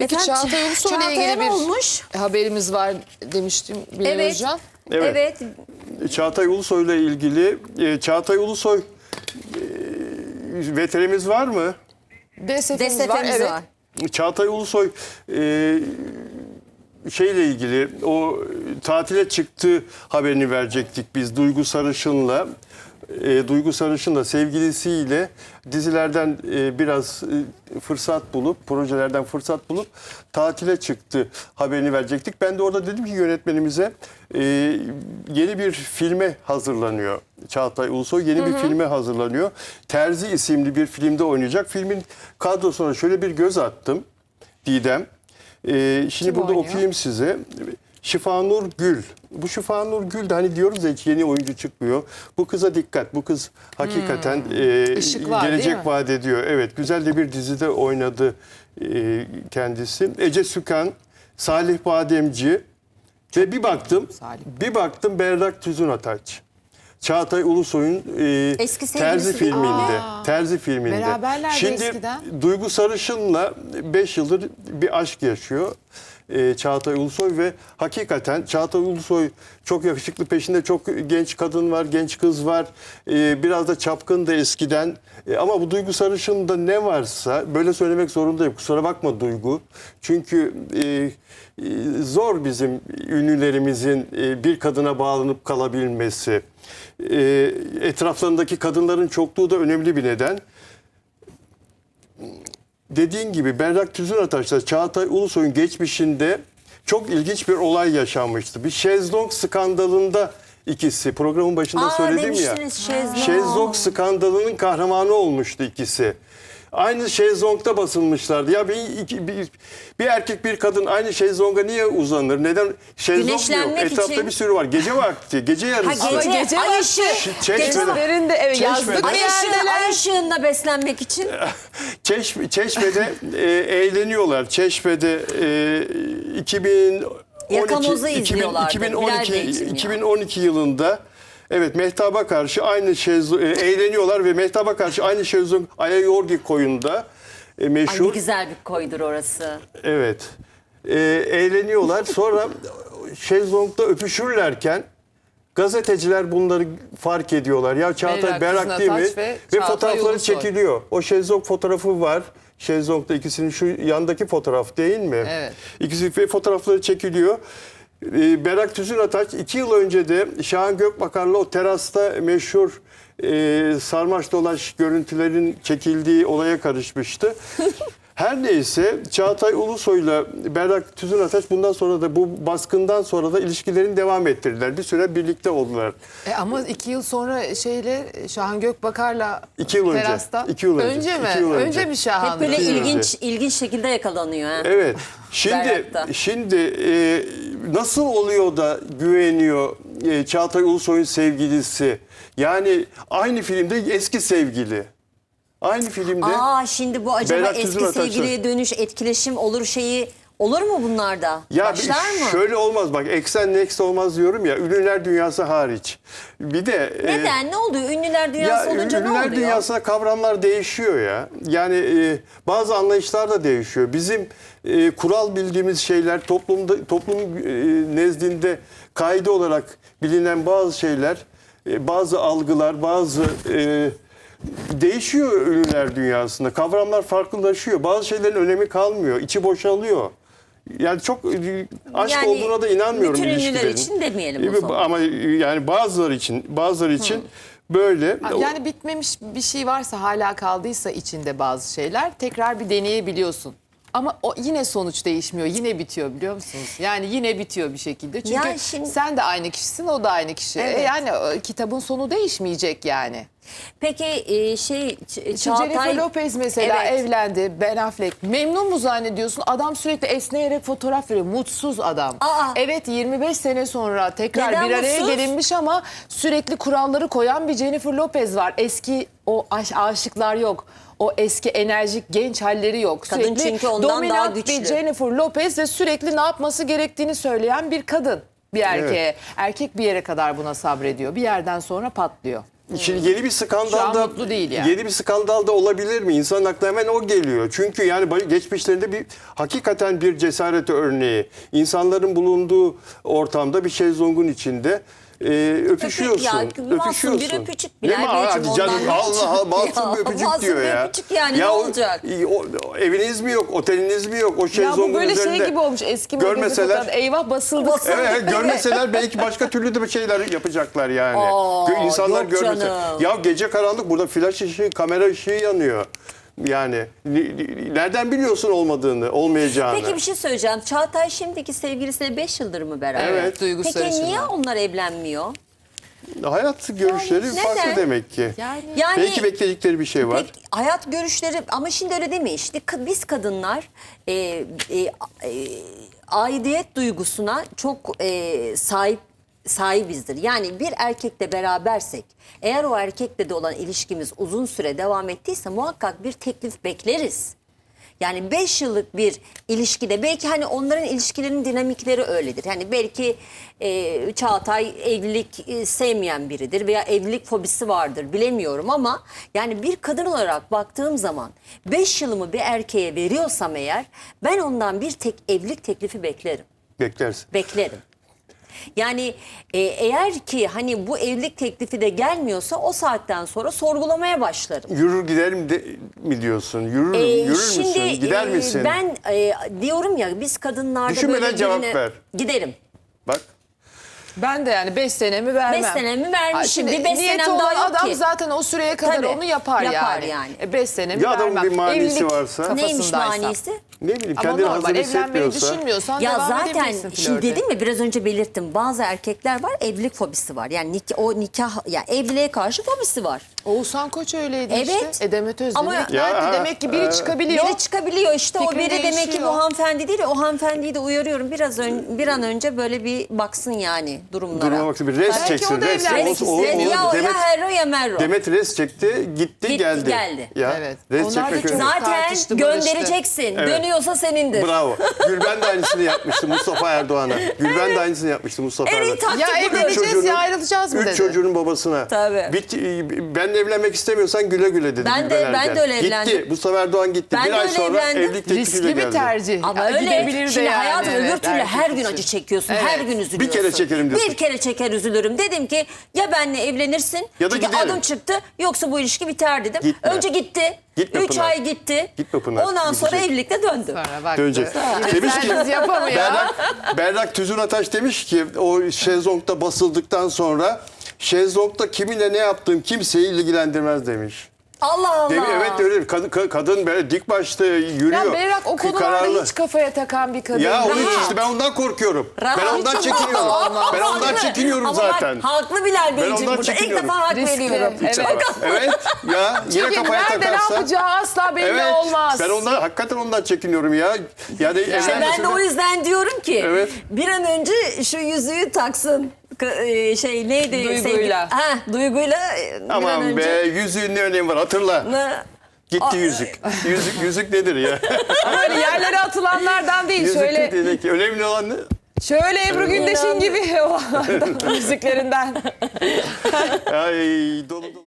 Peki Efendim, Çağatay Ulusoy ile Çağatay'a ilgili ne bir olmuş? haberimiz var demiştim Bilal Evet. Hocam. Evet. Evet. Çağatay Ulusoy ile ilgili e, Çağatay Ulusoy e, veterimiz var mı? DSF'miz var. DSF'miz Evet. var. Çağatay Ulusoy e, şeyle ilgili o tatile çıktı haberini verecektik biz Duygu Sarışın'la. E, Duygu Sarışın'la sevgilisiyle dizilerden e, biraz e, fırsat bulup, projelerden fırsat bulup tatile çıktı haberini verecektik. Ben de orada dedim ki yönetmenimize e, yeni bir filme hazırlanıyor. Çağatay Ulusoy yeni bir filme hazırlanıyor. Terzi isimli bir filmde oynayacak. Filmin kadrosuna şöyle bir göz attım. Didem. Ee, şimdi Kim burada oynuyor? okuyayım size. Şifanur Gül. Bu Şifanur Gül de hani diyoruz ya hiç yeni oyuncu çıkmıyor. Bu kıza dikkat. Bu kız hakikaten e, Işık var, gelecek vaat ediyor. Evet güzel de bir dizide oynadı e, kendisi. Ece Sükan, Salih Bademci ve bir baktım Salih. bir baktım Berrak Tüzün Ataç. Çağatay Ulusoy'un e, Eski Terzi filminde. Aa, Terzi filminde. Şimdi eskiden. Duygu Sarışın'la 5 yıldır bir aşk yaşıyor. E, Çağatay Ulusoy ve hakikaten Çağatay Ulusoy çok yakışıklı peşinde çok genç kadın var, genç kız var. E, biraz da çapkın da eskiden. E, ama bu Duygu Sarışın'da ne varsa böyle söylemek zorundayım. Kusura bakma Duygu. Çünkü e, e, zor bizim ünlülerimizin e, bir kadına bağlanıp kalabilmesi. E, etraflarındaki kadınların çokluğu da önemli bir neden. Dediğin gibi Berrak Tüzün Ataş'la Çağatay Ulusoy'un geçmişinde çok ilginç bir olay yaşanmıştı. Bir şezlong skandalında ikisi programın başında Aa söyledim ya. şezlong. Şezlong skandalının kahramanı olmuştu ikisi. Aynı şezlongda basılmışlardı. Ya bir, iki- bir, bir erkek bir kadın aynı şezlonga niye uzanır? Neden? Şezlong yok. Güneşlenmek Etrafta için. bir sürü var. Gece vakti, gece Ha yarısı. gece, gece ay vakti. ışığı. Çeşmede- Gece vakti. Yazlıklarında evet Çeşmede. yazlık Ay, ışığı, yerdeler. ay ışığında beslenmek için. Çeşme, Çeşme'de e, eğleniyorlar. Çeşme'de e, 2012 Yakamozu 2000 izliyorlardı. Bilal 2012 Bey için ya. 2012 yılında evet Mehtap'a karşı aynı şezlong e, eğleniyorlar ve Mehtap'a karşı aynı şezlong Ayayorgi koyunda e, Ay ne meşhur. güzel bir koydur orası. Evet. E, eğleniyorlar. Sonra şezlongda öpüşürlerken gazeteciler bunları fark ediyorlar. Ya Çağatay Berak değil mi? Ve Ve, fotoğrafları Ulusoy. çekiliyor. O şezlong fotoğrafı var. Şezlong'da ikisinin şu yandaki fotoğraf değil mi? Evet. İkisi ve fotoğrafları çekiliyor. Ee, Berak Tüzün Ataç iki yıl önce de Şahan Gökbakar'la o terasta meşhur e, sarmaş dolaş görüntülerin çekildiği olaya karışmıştı. Her neyse Çağatay Ulusoy'la Berrak Tüzün Ataç bundan sonra da bu baskından sonra da ilişkilerini devam ettirdiler. Bir süre birlikte oldular. E ama iki yıl sonra şeyle Şahan Gökbakar'la İki yıl önce. terasta. İki yıl önce. mi? İki yıl önce. önce mi Şahan? Hep böyle Değil mi? ilginç ilginç şekilde yakalanıyor. Ha? Evet. Şimdi Berrak'ta. şimdi e, nasıl oluyor da güveniyor e, Çağatay Ulusoy'un sevgilisi? Yani aynı filmde eski sevgili. Aynı filmde Aa şimdi bu acaba Berat eski Tüzün sevgiliye dönüş etkileşim olur şeyi olur mu bunlarda? ya bir- Başlar mı? şöyle olmaz bak eksen next olmaz diyorum ya ünlüler dünyası hariç. Bir de e, Neden? Ne oluyor? Ünlüler dünyası Ya olunca ne ünlüler oluyor? dünyasında kavramlar değişiyor ya. Yani e, bazı anlayışlar da değişiyor. Bizim e, kural bildiğimiz şeyler toplumda toplum e, nezdinde kaydı olarak bilinen bazı şeyler, e, bazı algılar, bazı e, değişiyor ünlüler dünyasında. Kavramlar farklılaşıyor. Bazı şeylerin önemi kalmıyor. içi boşalıyor. Yani çok e, aşk Yani olduğuna da inanmıyorum bütün ilişkilerin. için demeyelim o E, zaman. Ama yani bazıları için, bazıları için böyle. Yani bitmemiş bir şey varsa hala kaldıysa içinde bazı şeyler tekrar bir deneyebiliyorsun. Ama o yine sonuç değişmiyor. Yine bitiyor biliyor musunuz? Yani yine bitiyor bir şekilde. Çünkü Ya şimdi- sen de aynı kişisin, o da aynı kişi. E Evet. yani e, kitabın sonu değişmeyecek yani. Peki e, şey Ç- Şu Jennifer Çağatay Lopez mesela Evet. evlendi. Ben Affleck. Memnun mu zannediyorsun? Adam sürekli esneyerek fotoğraf veriyor. Mutsuz adam. Aa. Evet 25 sene sonra tekrar Neden bir araya mutsuz? gelinmiş ama sürekli kuralları koyan bir Jennifer Lopez var. Eski o aş- aşıklar yok. O eski enerjik genç halleri yok. Kadın sürekli çünkü ondan daha dominant güçlü. bir Jennifer Lopez ve sürekli ne yapması gerektiğini söyleyen bir kadın. Bir erkeğe. Erkek bir yere kadar buna sabrediyor. Bir yerden sonra patlıyor. Şimdi yeni bir skandalda mutlu değil yani. yeni bir skandalda olabilir mi? İnsanın aklına hemen o geliyor. Çünkü yani geçmişlerinde bir hakikaten bir cesaret örneği. İnsanların bulunduğu ortamda bir şezlongun içinde e, öpüşüyorsun. ya, masum öpüşüyorsun. bir öpücük Ne Bilal mi? Hadi canım ne Allah? Allah masum Ya, bir öpücük masum diyor bir ya. öpücük yani, ne o- olacak? o- o eviniz mi yok, oteliniz mi yok? O Ya şezlongun bu böyle üzerinde. şey gibi olmuş eski Görmeseler fotoğraf. Eyvah basıldık. Basıldık. Evet, görmeseler belki başka türlü de bir şeyler yapacaklar yani. Aa, Gö- İnsanlar yok görmese. canım. Ya gece karanlık burada flash ışığı, kamera ışığı yanıyor. Yani ni- ni- nereden biliyorsun olmadığını, olmayacağını? Peki bir şey söyleyeceğim. Çağatay şimdiki sevgilisiyle 5 yıldır mı beraber? Evet. Duygu Peki Sarıçın'la. niye onlar evlenmiyor? Hayat görüşleri Yani farklı neden? demek ki. Yani Yani Belki bekledikleri bir şey var. Peki, hayat görüşleri ama şimdi öyle değil mi? İşte ka- biz kadınlar e, e, e, aidiyet duygusuna çok e, sahip sahibizdir. Yani bir erkekle berabersek eğer o erkekle de olan ilişkimiz uzun süre devam ettiyse muhakkak bir teklif bekleriz. Yani 5 yıllık bir ilişkide belki hani onların ilişkilerinin dinamikleri öyledir. Yani belki e, Çağatay evlilik e, sevmeyen biridir veya evlilik fobisi vardır bilemiyorum ama yani bir kadın olarak baktığım zaman 5 yılımı bir erkeğe veriyorsam eğer ben ondan bir tek evlilik teklifi beklerim. Beklersin. Beklerim. Yani e, eğer ki hani bu evlilik teklifi de gelmiyorsa o saatten sonra sorgulamaya başlarım. Yürür giderim de, mi diyorsun? Yürür, Ee, yürür müsün? Gider e, misin? Ben e, diyorum ya biz kadınlarda Düşünmeden böyle cevap birine- ver. Giderim. Bak. Ben de yani 5 senemi vermem. Beş senemi Ha, vermişim. şimdi Bir beş niyeti senem daha olan yok adam ki. zaten o süreye kadar Tabii, onu yapar, yapar yani. yani. 5 senemi Ya adamın vermem. bir manisi Evlilik varsa? Neymiş kafasındaysa. manisi? Ne bileyim Ama kendini normal hazır evlenmeyi hissetmiyorsa. düşünmüyorsan Ya devam zaten edebilirsin şimdi flörte. dedim mi biraz önce belirttim. Bazı erkekler var evlilik fobisi var. Yani nik- o nikah ya evliliğe karşı fobisi var. Oğuzhan Koç öyleydi Evet. işte. E Demet Özdemir Ama- ikna Ya, etti. Demek ki biri ha. çıkabiliyor. Biri çıkabiliyor işte o Fikrin biri demek ki değişiyor. bu hanımefendi değil. O hanımefendiyi de uyarıyorum. Biraz ön, bir an önce böyle bir baksın yani durumlara. Duruma baksın bir res Belki çeksin. o da Res. evlenmek O- o- istemiyor. ya o Demet, ya herro ya merro. Demet res çekti, gitti, Gitti, geldi. geldi. Ya, Evet. Res Onlar da çekmek çok- önemli. Zaten tartıştı, göndereceksin. Evet. Dönüyorsa senindir. Bravo. Gülben de aynısını yapmıştı Mustafa Erdoğan'a. Gülben de aynısını yapmıştı Mustafa En iyi Erdoğan. taktik Ya budur. evleneceğiz ya ayrılacağız mı Üç dedi. çocuğunun babasına. Tabii. Bit, ben evlenmek istemiyorsan güle güle dedi. Ben de- Gülben ben Ergen. de öyle evlendim. Gitti. Mustafa Erdoğan gitti. Ben bir ay öyle sonra evlendim. evlilik teklifiyle Riskli bir geldi. tercih. Ama Ya, öyle. gidebilir de Şimdi yani, hayatım öbür evet, türlü erkek her gün için. acı çekiyorsun. Evet. Her gün üzülüyorsun. Bir kere çekerim diyorsun. Bir kere çeker üzülürüm. Dedim ki ya benle evlenirsin. Ya da çünkü adım çıktı. Yoksa bu ilişki biter dedim. Gitme. Önce gitti. Gitme Üç Pınar. ay gitti. Gitme Pınar, Ondan sonra gidecek. evlilikle döndüm. Sonra baktı. Dönecek. Demiş ki- sensiz yapamıyor. Berrak, Berrak Tüzün Ataş demiş ki o şezlongda basıldıktan sonra şezlongda kiminle ne yaptığım kimseyi ilgilendirmez demiş. Allah Allah. Demiş, evet öyle kadın, ka- kadın böyle dik başta yürüyor. Ya Berrak o konularda hiç kafaya takan bir kadın. Ya onun için işte ben ondan korkuyorum. Ben Rahat. ondan çekiniyorum. ben ondan çekiniyorum Ama bak, zaten. haklı Bilal Beyciğim ondan burada. İlk çekiniyorum. defa hak Riskli. veriyorum. Evet. Evet ya yine Çünkü kafaya nerede ne yapacağı asla belli Evet olmaz. ben ondan hakikaten ondan çekiniyorum ya. Yani İşte ben de o yüzden diyorum ki Evet. bir an önce şu yüzüğü taksın. E, Şey neydi? Duyguyla. Sevgi- Ha, duyguyla e, Aman önce. be yüzüğün ne önemi var hatırla. Ne? Gitti yüzük. yüzük yüzük nedir ya? Böyle yerlere atılanlardan değil. yüzük şöyle nedir ki? Önemli olan ne? şöyle Ebru Gündeş'in gibi o müziklerinden. Ay dolu.